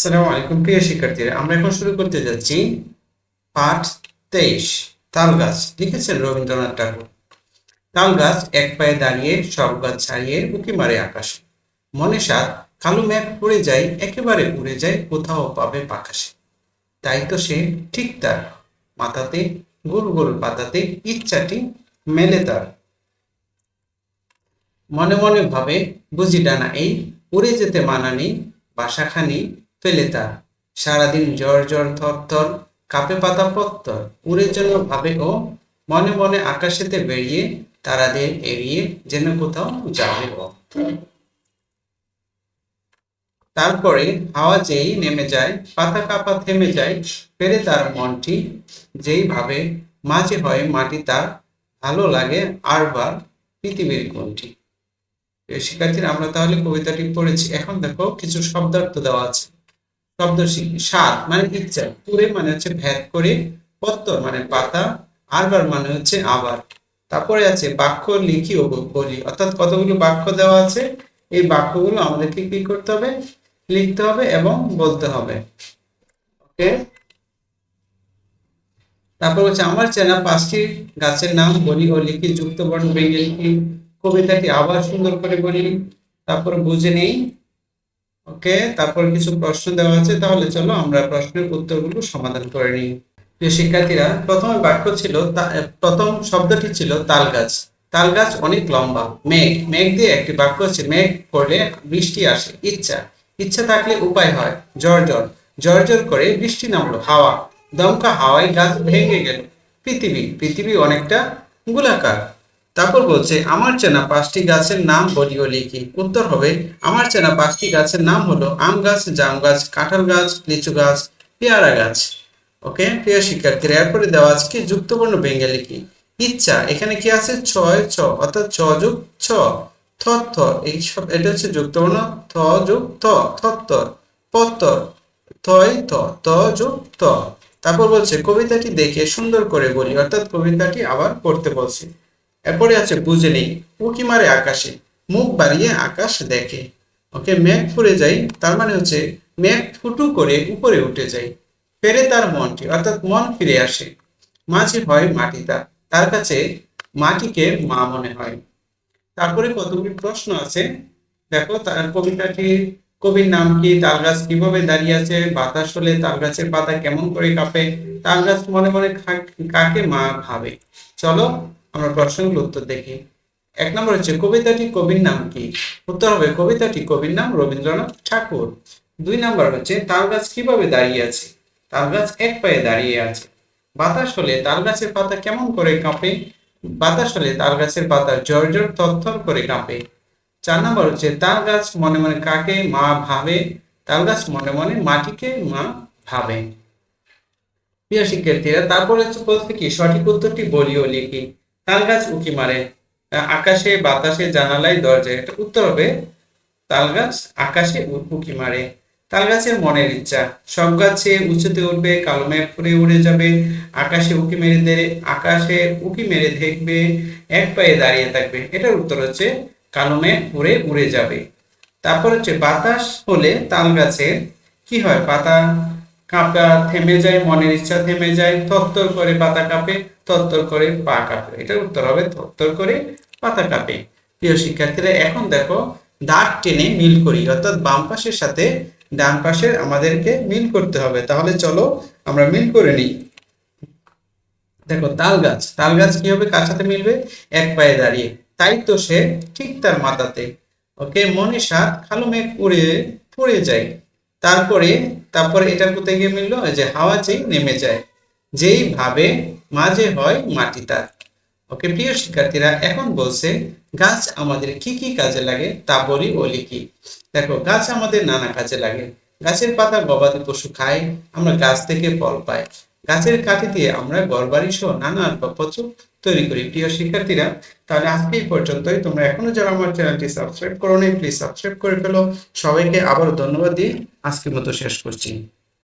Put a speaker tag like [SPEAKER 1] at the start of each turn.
[SPEAKER 1] আসসালামু আলাইকুম, প্রিয় শিক্ষার্থীরা। আমরা এখন শুরু করতে যাচ্ছি পাঠ তেইশ, তাল গাছ। লিখেছেন রবীন্দ্রনাথ ঠাকুর। তাল গাছ এক পায়ে দাঁড়িয়ে, সব গাছ ছাড়িয়ে উকি মারে আকাশে। মনে সাত, কালো মেঘ পড়ে যায়, একেবারে উড়ে যায়, কোথাও পাবে পাকাশে তাই তো সে ঠিক তার মাথাতে, গোল গোল পাতাতে, ইচ্ছাটি মেলে তার। মনে মনে ভাবে, বুঝি ডানা এই, উড়ে যেতে মানা নেই, বাসাখানি ফেলে তার। সারাদিন জ্বর জ্বর থর থর, কাপে পাতা পত্তর, উড়ে যেন ভাবে ও মনে মনে আকাশেতে বেরিয়ে তারাদের এড়িয়ে যেন কোথাও যাবে ও। তারপরে হাওয়া যেই নেমে যায়, পাতা কাপা থেমে যায় ফেরে তার মনটি যেই ভাবে মাঝে হয় মাটি তার ভালো লাগে আর আরবার পৃথিবীর কোনটি। শিক্ষার্থীরা, আমরা তাহলে কবিতাটি পড়েছি। এখন দেখো কিছু শব্দার্থ দেওয়া আছে। শব্দ শিখি সাত মানে ইচ্ছা, পুরে মানে হচ্ছে ভেদ করে পত্তর মানে পাতা, আরবার মানে হচ্ছে আবার। তারপরে আছে বাক্য, লিখি ও বলি। অর্থাৎ কতগুলো বাক্য দেওয়া আছে? এই বাক্যগুলো আমাদেরকে কি করতে হবে? লিখতে হবে এবং বলতে হবে। ওকে? তারপর হচ্ছে, আমার চেনা পাঁচটি গাছের নাম বলি ও লিখি। যুক্ত বর্ণ ভেঙে লিখি কবিতাটি আবার সুন্দর করে বলি। তারপর বুঝে নেই। ওকে, তারপর কিছু প্রশ্ন দেওয়া আছে, তাহলে চলো আমরা প্রশ্নের উত্তরগুলো সমাধান করে নিই। প্রিয় শিক্ষার্থীরা, প্রথমে বাক্য ছিল প্রথম শব্দটি ছিল তাল গাছ তাল গাছ অনেক লম্বা, মেঘ। মেঘ দিয়ে একটি বাক্য আছে, মেঘ করলে বৃষ্টি আসে, ইচ্ছা। ইচ্ছা থাকলে উপায় হয় জ্বর জ্বর করে বৃষ্টি নামলো, হাওয়া। দমকা হাওয়ায় গাছ ভেঙে গেল। পৃথিবী পৃথিবী অনেকটা গোলাকার। তারপর বলছে, আমার চেনা পাঁচটি গাছের নাম বলিও লিখি। উত্তর হবে, আমার চেনা পাঁচটি গাছের নাম হলো আম গাছ, জাম গাছ, কাঁঠাল গাছ, লিচু গাছ, পেয়ারা গাছ। ওকে, প্রিয় শিক্ষার্থীরা, এরপরে দেওয়া আছে কি যুক্তবর্ণ ভেঙে লিখি ইচ্ছা, এখানে কি আছে? ছয়, ছ, অর্থাৎ ছ যোগ ছ থ থ এই সব, এটা হচ্ছে যুক্তবর্ণ থ যোগ থ পত্তর, থয়, থ, ত যোগ ত তারপর বলছে, কবিতাটি দেখে সুন্দর করে বলি। অর্থাৎ কবিতাটি আবার পড়তে বলছে। এরপরে আছে বুঝে নেই উকি মারে আকাশে? মুখ বাড়িয়ে আকাশ দেখে। ওকে মেঘ ফুরে যায় তার মানে হচ্ছে মেঘ ফুটু করে উপরে উঠে যায় ফেরে তার মনটি, অর্থাৎ মন ফিরে আসে। মাঝে হয় মাটি তার কাছে মাটিকে মা মনে হয়। তারপরে কতগুলি প্রশ্ন আছে। দেখো, তার কবিতাটি কবির নাম কি? তাল গাছ কীভাবে দাঁড়িয়ে আছে? বাতাস হলে তাল গাছের পাতা কেমন করে কাঁপে? তাল গাছ মনে মনে কাকে মা ভাবে? চলো আমরা প্রশ্নগুলো উত্তর দেখি। এক নম্বর হচ্ছে, কবিতাটি কবির নাম কি? উত্তর হবে, কবিতাটি কবির নাম রবীন্দ্রনাথ ঠাকুর। দুই নম্বর হচ্ছে তাল গাছ কীভাবে দাঁড়িয়ে আছে? তাল গাছ এক পায়ে দাঁড়িয়ে আছে। বাতাস হলে তাল গাছের পাতা কেমন করে কাঁপে? বাতাস হলে তাল গাছের পাতা জ্বর জ্বর থরথর করে কাঁপে। চার নম্বর হচ্ছে তাল গাছ মনে মনে কাকে মা ভাবে? তাল গাছ মনে মনে মাটিকে মা ভাবে। প্রিয় শিক্ষার্থীরা, তারপরে হচ্ছে বলতে কি? সঠিক উত্তরটি বলিও লিখি। তাল গাছ উকি মারে। আকাশে বাতাসে জানালায় দরজায়। এটা উত্তর হবে, তাল গাছ আকাশে উকি মারে। তাল গাছের মনের ইচ্ছা। সব গাছে উঁচুতে উঠবে, কালো মেঘ ফুরে উড়ে যাবে। আকাশে উকি মেরে দেবে আকাশে উকি মেরে দেখবে, এক পায়ে দাঁড়িয়ে থাকবে। এটার উত্তর হচ্ছে, কালো মেঘ উড়ে উড়ে যাবে। তারপর হচ্ছে বাতাস হলে তাল গাছের কি হয় পাতা? কাঁপা থেমে যায়, মনের ইচ্ছা থেমে যায়, থরথর করে পাতা কাঁপে, থরথর করে পা কাঁপে। এটার উত্তর হবে থরথর করে পাতা কাঁপে। প্রিয় শিক্ষার্থীরা, এখন দেখো, দাগ টেনে মিল করি। অর্থাৎ বাম পাশের সাথে ডান পাশের আমাদেরকে মিল করতে হবে। তাহলে চলো আমরা মিল করে নিই। দেখো, তাল গাছ। তাল গাছ কি হবে? কার সাথে মিলবে? এক পায়ে দাঁড়িয়ে। তাই তো সে ঠিক তার মাথাতে। ওকে মনে সাত কালো মেঘ উড়ে, পড়ে যায়। তারপরে তারপরে এটা কোথায় গিয়ে মিললো? যে হাওয়া চেয়ে নেমে যায়, যেই ভাবে মাঝে হয় মাটি তার ওকে, প্রিয় শিক্ষার্থীরা, এখন বলছে, গাছ আমাদের কি কি কাজে লাগে তা বলি ও কি দেখো, গাছ আমাদের নানা কাজে লাগে। গাছের পাতা গবাদি পশু খায়, আমরা গাছ থেকে ফল পাই। গাছের কাঠি দিয়ে আমরা ঘরবাড়ি সহ নানা আসবাবপত্র তৈরি করি। প্রিয় শিক্ষার্থীরা, তাহলে আজকে এই পর্যন্তই। তোমরা এখনও যারা আমার চ্যানেলটি সাবস্ক্রাইব করো প্লিজ সাবস্ক্রাইব করে ফেলো। সবাইকে আবারও ধন্যবাদ দিয়ে আজকের মতো শেষ করছি।